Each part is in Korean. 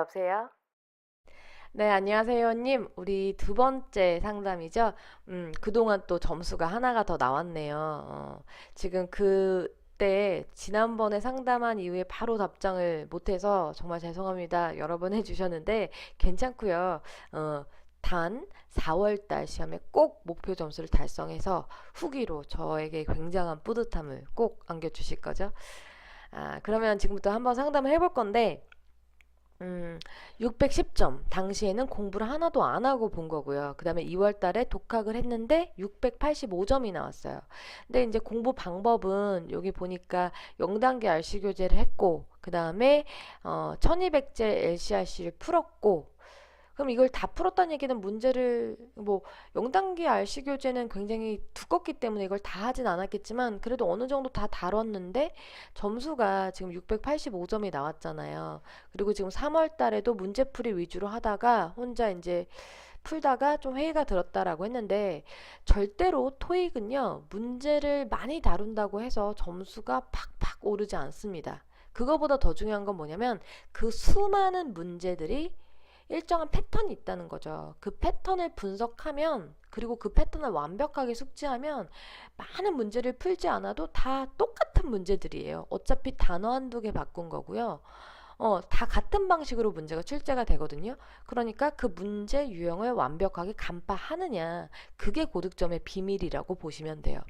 여보세요? 네, 안녕하세요, 회원님. 우리 두 번째 상담이죠. 음, 그동안 또 점수가 하나가 더 나왔네요. 어, 지금 그때 지난번에 상담한 이후에 바로 답장을 못해서 정말 죄송합니다. 여러 번 해주셨는데 괜찮고요. 어, 단 4월달 시험에 꼭 목표 점수를 달성해서 후기로 저에게 굉장한 뿌듯함을 꼭 안겨주실 거죠? 아, 그러면 지금부터 한번 상담을 해볼 건데 음, 610점. 당시에는 공부를 하나도 안 하고 본 거고요. 그 다음에 2월 달에 독학을 했는데 685점이 나왔어요. 근데 이제 공부 방법은 여기 보니까 0단계 RC 교재를 했고, 그 다음에 어, 1200제 LCRC를 풀었고, 그럼 이걸 다 풀었다는 얘기는 문제를 뭐 0단계 RC 교재는 굉장히 두껍기 때문에 이걸 다 하진 않았겠지만 그래도 어느 정도 다 다뤘는데 점수가 지금 685점이 나왔잖아요. 그리고 지금 3월 달에도 문제풀이 위주로 하다가 혼자 이제 풀다가 좀 회의가 들었다라고 했는데 절대로 토익은요 문제를 많이 다룬다고 해서 점수가 팍팍 오르지 않습니다. 그거보다 더 중요한 건 뭐냐면 그 수많은 문제들이 일정한 패턴이 있다는 거죠. 그 패턴을 분석하면 그리고 그 패턴을 완벽하게 숙지하면 많은 문제를 풀지 않아도 다 똑같은 문제들이에요. 어차피 단어 한두 개 바꾼 거고요. 어, 다 같은 방식으로 문제가 출제가 되거든요. 그러니까 그 문제 유형을 완벽하게 간파하느냐, 그게 고득점의 비밀이라고 보시면 돼요.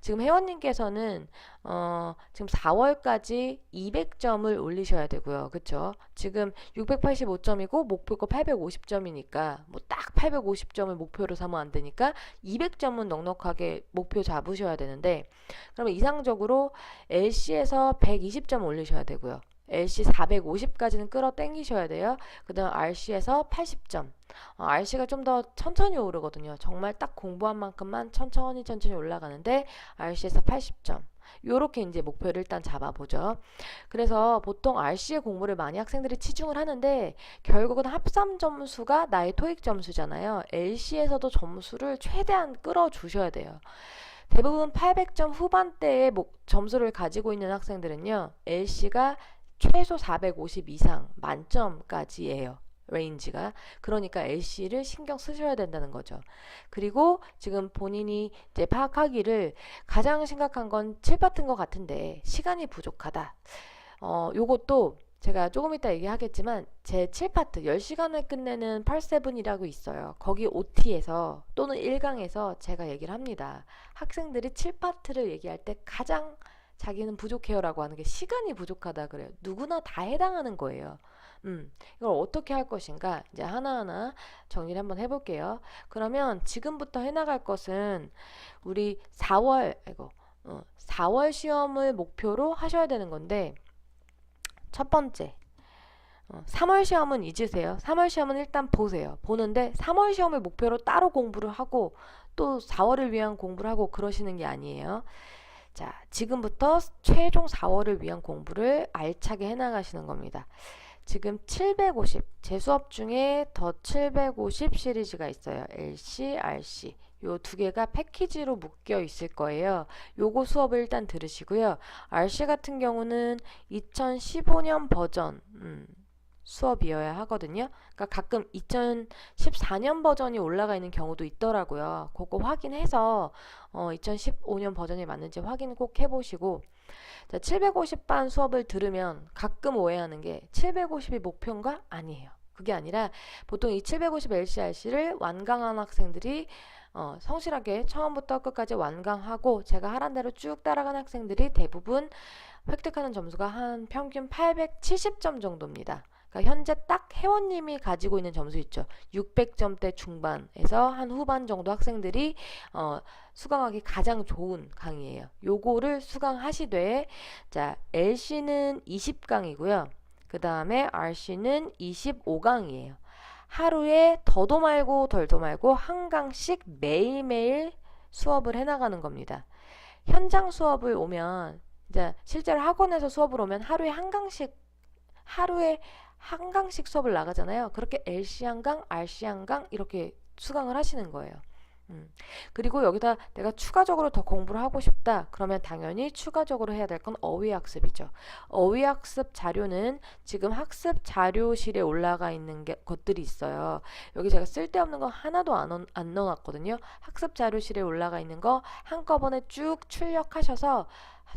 지금 회원님께서는 어, 지금 4월까지 200점을 올리셔야 되고요. 그쵸? 지금 685점이고 목표가 850점이니까 뭐 딱 850점을 목표로 삼으면 안 되니까 200점은 넉넉하게 목표 잡으셔야 되는데 그러면 이상적으로 LC에서 120점 올리셔야 되고요. LC 450까지는 끌어 당기셔야 돼요. 그 다음 RC에서 80점. 어, RC가 좀 더 천천히 오르거든요. 정말 딱 공부한 만큼만 천천히 천천히 올라가는데 RC에서 80점. 요렇게 이제 목표를 일단 잡아보죠. 그래서 보통 RC의 공부를 많이 학생들이 치중을 하는데 결국은 합산 점수가 나의 토익 점수잖아요. LC에서도 점수를 최대한 끌어주셔야 돼요. 대부분 800점 후반대의 점수를 가지고 있는 학생들은요. LC가 최소 450 이상 만점까지예요. 레인지가 그러니까 LC를 신경 쓰셔야 된다는 거죠. 그리고 지금 본인이 이제 파악하기를 가장 심각한 건 7파트인 것 같은데 시간이 부족하다. 어, 요것도 제가 조금 이따 얘기하겠지만 제 7파트 10시간을 끝내는 87이라고 있어요. 거기 OT에서 또는 1강에서 제가 얘기를 합니다. 학생들이 7파트를 얘기할 때 가장 자기는 부족해요라고 하는 게 시간이 부족하다 그래요. 누구나 다 해당하는 거예요. 음, 이걸 어떻게 할 것인가 이제 하나하나 정리를 한번 해볼게요. 그러면 지금부터 해나갈 것은 우리 4월 이거 어, 4월 시험을 목표로 하셔야 되는 건데 첫 번째 어, 3월 시험은 잊으세요. 3월 시험은 일단 보세요. 보는데 3월 시험을 목표로 따로 공부를 하고 또 4월을 위한 공부를 하고 그러시는 게 아니에요. 자, 지금부터 최종 4월을 위한 공부를 알차게 해나가시는 겁니다. 지금 750, 제 수업 중에 더 750 시리즈가 있어요. LC, RC. 요 두 개가 패키지로 묶여 있을 거예요. 요거 수업을 일단 들으시고요. RC 같은 경우는 2015년 버전, 음, 수업이어야 하거든요. 그러니까 가끔 2014년 버전이 올라가 있는 경우도 있더라고요. 그거 확인해서 어, 2015년 버전이 맞는지 확인 꼭 해보시고 자, 750반 수업을 들으면 가끔 오해하는 게 750이 목표인가? 아니에요. 그게 아니라 보통 이 750 LCRC를 완강한 학생들이 어, 성실하게 처음부터 끝까지 완강하고 제가 하란 대로 쭉 따라간 학생들이 대부분 획득하는 점수가 한 평균 870점 정도입니다. 그러니까 현재 딱 회원님이 가지고 있는 점수 있죠. 600점대 중반에서 한 후반 정도 학생들이 어, 수강하기 가장 좋은 강의예요. 요거를 수강하시되 자 LC는 20강이고요. 그 다음에 RC는 25강이에요. 하루에 더도 말고 덜도 말고 한 강씩 매일매일 수업을 해나가는 겁니다. 현장 수업을 오면 이제 실제로 학원에서 수업을 오면 하루에 한 강씩 하루에 한 강씩 수업을 나가잖아요. 그렇게 LC 한 강, RC 한강 이렇게 수강을 하시는 거예요. 음. 그리고 여기다 내가 추가적으로 더 공부를 하고 싶다. 그러면 당연히 추가적으로 해야 될 건 어휘학습이죠. 어휘학습 자료는 지금 학습 자료실에 올라가 있는 게, 것들이 있어요. 여기 제가 쓸데없는 거 하나도 안, 얹- 안 넣어놨거든요. 학습 자료실에 올라가 있는 거 한꺼번에 쭉 출력하셔서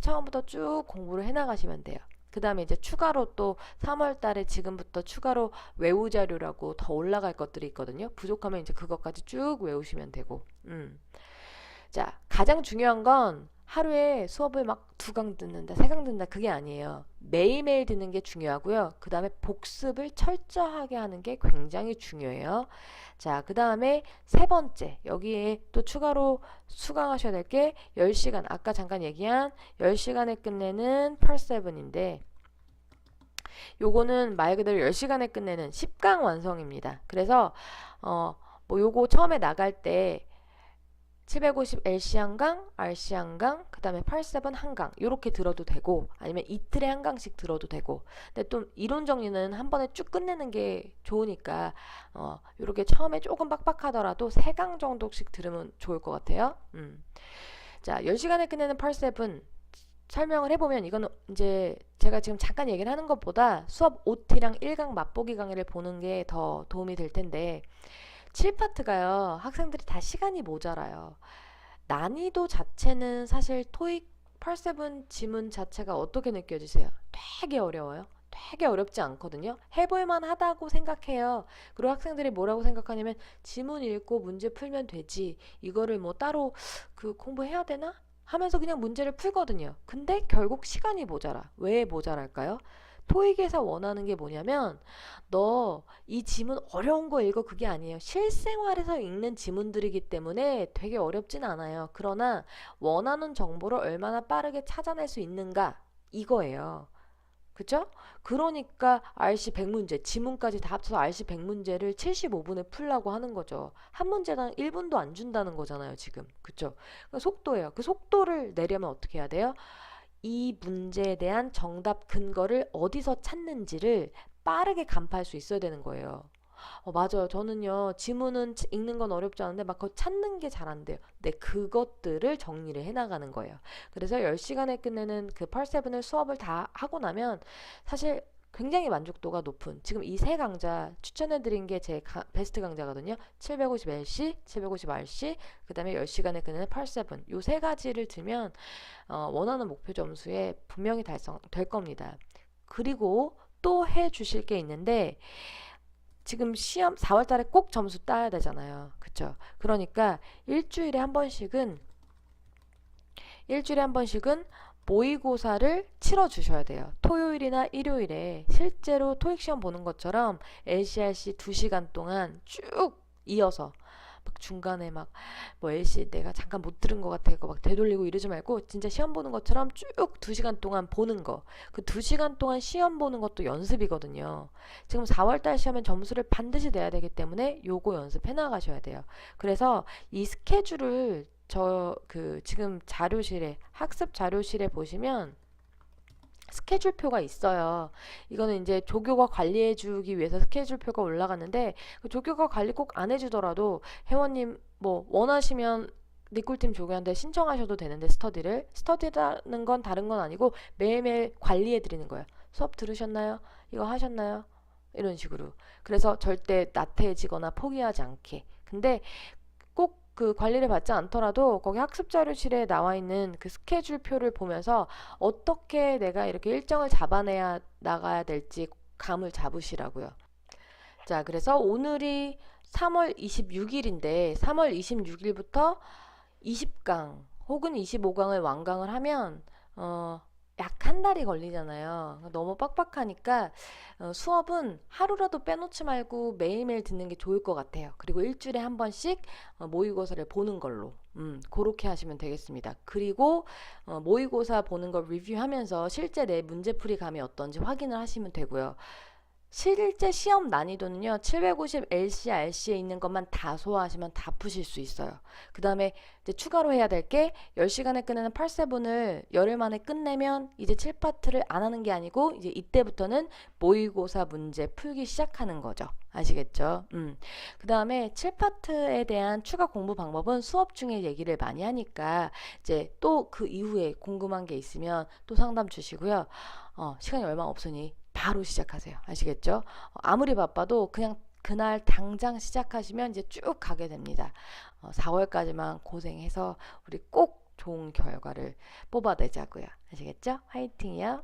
처음부터 쭉 공부를 해나가시면 돼요. 그 다음에 이제 추가로 또 3월 달에 지금부터 추가로 외우 자료라고 더 올라갈 것들이 있거든요. 부족하면 이제 그것까지 쭉 외우시면 되고. 음. 자, 가장 중요한 건 하루에 수업을 막 두 강 듣는다, 세 강 듣는다, 그게 아니에요. 매일매일 듣는 게 중요하고요. 그 다음에 복습을 철저하게 하는 게 굉장히 중요해요. 자, 그 다음에 세 번째, 여기에 또 추가로 수강하셔야 될 게 10시간, 아까 잠깐 얘기한 10시간에 끝내는 8-7인데, 요거는 말 그대로 10시간에 끝내는 10강 완성입니다. 그래서 어, 뭐 요거 처음에 나갈 때 750 LC 한 강, RC 한 강, 그 다음에 87 한 강, 요렇게 들어도 되고, 아니면 이틀에 한 강씩 들어도 되고, 근데 또 이론 정리는 한 번에 쭉 끝내는 게 좋으니까, 어, 요렇게 처음에 조금 빡빡하더라도 세강 정도씩 들으면 좋을 것 같아요. 음. 자, 10시간에 끝내는 87 설명을 해보면 이거는 이제 제가 지금 잠깐 얘기를 하는 것보다 수업 OT랑 1강 맛보기 강의를 보는 게 더 도움이 될 텐데 7파트가요 학생들이 다 시간이 모자라요 난이도 자체는 사실 토익 87 지문 자체가 어떻게 느껴지세요? 되게 어려워요 되게 어렵지 않거든요 해볼만 하다고 생각해요 그리고 학생들이 뭐라고 생각하냐면 지문 읽고 문제 풀면 되지 이거를 뭐 따로 그 공부해야 되나? 하면서 그냥 문제를 풀거든요. 근데 결국 시간이 모자라. 왜 모자랄까요? 토익에서 원하는 게 뭐냐면 너 이 지문 어려운 거 읽어 그게 아니에요. 실생활에서 읽는 지문들이기 때문에 되게 어렵진 않아요. 그러나 원하는 정보를 얼마나 빠르게 찾아낼 수 있는가 이거예요. 그죠? 그러니까 RC 100문제, 지문까지 다 합쳐서 RC 100문제를 75분에 풀라고 하는 거죠. 한 문제당 1분도 안 준다는 거잖아요, 지금. 그죠? 그 속도예요. 그 속도를 내려면 어떻게 해야 돼요? 이 문제에 대한 정답 근거를 어디서 찾는지를 빠르게 간파할 수 있어야 되는 거예요. 어, 맞아요. 저는요, 지문은 치- 읽는 건 어렵지 않은데 막 그거 찾는 게 잘 안 돼요. 근데 그것들을 정리를 해 나가는 거예요. 그래서 10시간에 끝내는 그 8-7을 수업을 다 하고 나면 사실 굉장히 만족도가 높은 지금 이 세 강좌 추천해 드린 게 제 베스트 강좌거든요. 750LC, 750RC, 그 다음에 10시간에 끝내는 8-7. 요 세 가지를 들면 어, 원하는 목표 점수에 분명히 달성될 겁니다. 그리고 또 해 주실 게 있는데 지금 시험 4월 달에 꼭 점수 따야 되잖아요. 그쵸? 그러니까 일주일에 한 번씩은 일주일에 한 번씩은 모의고사를 치러 주셔야 돼요. 토요일이나 일요일에 실제로 토익 시험 보는 것처럼 LCRC 2시간 동안 쭉 이어서 막 중간에 막 뭐 LC 내가 잠깐 못 들은 것 같아 이거 막 되돌리고 이러지 말고 진짜 시험 보는 것처럼 쭉 2시간 동안 보는 거. 그 2시간 동안 시험 보는 것도 연습이거든요. 지금 4월 달 시험엔 점수를 반드시 내야 되기 때문에 요거 연습해 나가셔야 돼요. 그래서 이 스케줄을 저 그 지금 자료실에 학습 자료실에 보시면 스케줄표가 있어요. 이거는 이제 조교가 관리해 주기 위해서 스케줄표가 올라갔는데 그 조교가 관리 꼭 안 해주더라도 회원님 뭐 원하시면 니꿀팀 조교한테 신청하셔도 되는데 스터디를 스터디라는 건 다른 건 아니고 매일매일 관리해 드리는 거예요. 수업 들으셨나요? 이거 하셨나요? 이런 식으로. 그래서 절대 나태해지거나 포기하지 않게. 근데 꼭 그 관리를 받지 않더라도 거기 학습 자료실에 나와 있는 그 스케줄표를 보면서 어떻게 내가 이렇게 일정을 잡아내야 나가야 될지 감을 잡으시라고요. 자, 그래서 오늘이 3월 26일인데 3월 26일부터 20강 혹은 25강을 완강을 하면 어, 약 한 달이 걸리잖아요. 너무 빡빡하니까 어, 수업은 하루라도 빼놓지 말고 매일매일 듣는 게 좋을 것 같아요. 그리고 일주일에 한 번씩 어, 모의고사를 보는 걸로 음, 그렇게 하시면 되겠습니다. 그리고 어, 모의고사 보는 걸 리뷰하면서 실제 내 문제풀이 감이 어떤지 확인을 하시면 되고요. 실제 시험 난이도는요, 750 LCRC에 있는 것만 다 소화하시면 다 푸실 수 있어요. 그 다음에 이제 추가로 해야 될 게 10시간에 끝내는 8세븐을 열흘 만에 끝내면 이제 7파트를 안 하는 게 아니고 이제 이때부터는 모의고사 문제 풀기 시작하는 거죠. 아시겠죠? 음. 그 다음에 7파트에 대한 추가 공부 방법은 수업 중에 얘기를 많이 하니까 이제 또 그 이후에 궁금한 게 있으면 또 상담 주시고요. 어, 시간이 얼마 없으니 바로 시작하세요. 아시겠죠? 어, 아무리 바빠도 그냥 그날 당장 시작하시면 이제 쭉 가게 됩니다. 어, 4월까지만 고생해서 우리 꼭 좋은 결과를 뽑아내자고요. 아시겠죠? 화이팅이요.